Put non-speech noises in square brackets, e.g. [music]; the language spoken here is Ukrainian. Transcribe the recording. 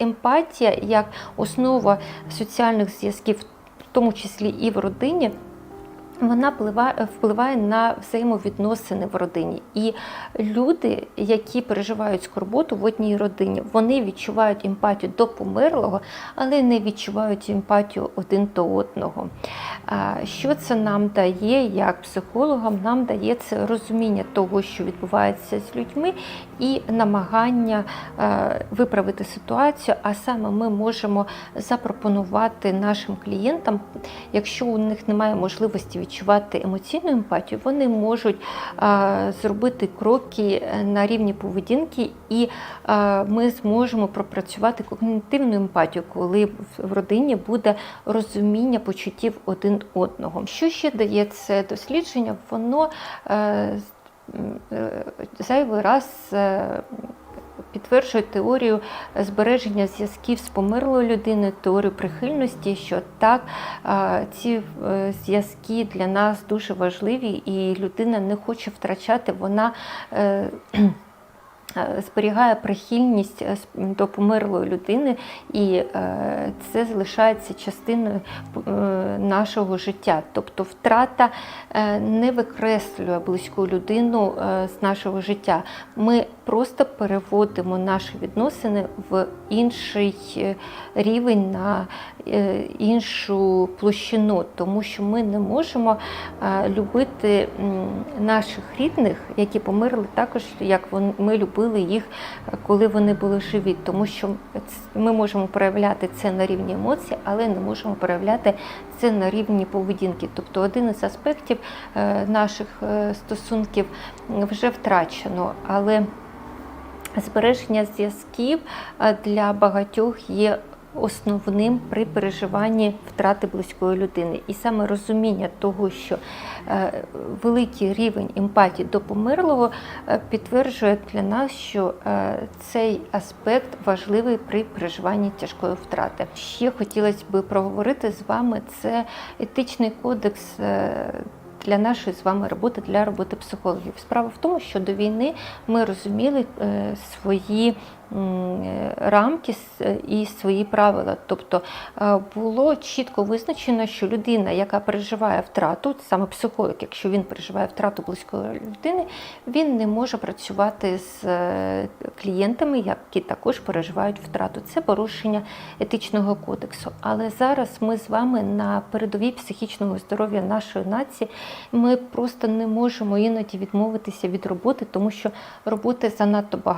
Емпатія як основа соціальних зв'язків, в тому числі і в родині. Вона впливає, впливає на взаємовідносини в родині. І люди, які переживають скорботу в одній родині, вони відчувають емпатію до померлого, але не відчувають емпатію один до одного. Що це нам дає, як психологам? Нам дає це розуміння того, що відбувається з людьми, і намагання е, виправити ситуацію. А саме ми можемо запропонувати нашим клієнтам, якщо у них немає можливості відчувати емоційну емпатію, вони можуть е, зробити кроки на рівні поведінки, і е, ми зможемо пропрацювати когнітивну емпатію, коли в родині буде розуміння почуттів один одного. Що ще дає це дослідження? Воно е, е, зайвий раз. Підтверджує теорію збереження зв'язків з померлою людиною, теорію прихильності, що так ці е, зв'язки для нас дуже важливі, і людина не хоче втрачати, вона е, [clears throat] е, зберігає прихильність до померлої людини, і це залишається частиною нашого життя. Тобто втрата не викреслює близьку людину з нашого життя. Ми просто переводимо наші відносини в інший е, рівень на е, іншу площину, тому що ми не можемо е, любити наших рідних, які померли також, як ми любили їх, коли вони були живі, тому що ми можемо проявляти це на рівні емоцій, але не можемо проявляти це на рівні поведінки. Тобто один із аспектів наших стосунків вже втрачено, але збереження зв'язків е, для багатьох є основним при переживанні втрати близької людини. І саме розуміння того, що е, великий рівень емпатії до померлого е, підтверджує для нас, що цей аспект важливий при переживанні тяжкої втрати. Ще хотілося б проговорити з вами це етичний кодекс. Для нашої з вами роботи, для роботи психологів. Справа в тому, що до війни ми розуміли е, свої рамки е, і свої правила. Тобто е, було чітко визначено, що людина, яка переживає втрату, саме психолог, якщо він переживає втрату близької людини, він не може працювати з е, клієнтами, які також переживають втрату. Це порушення етичного кодексу. Але зараз ми з вами на передовій психічного здоров'я нашої нації. Ми просто не можемо іноді відмовитися від роботи, тому що роботи занадто багато.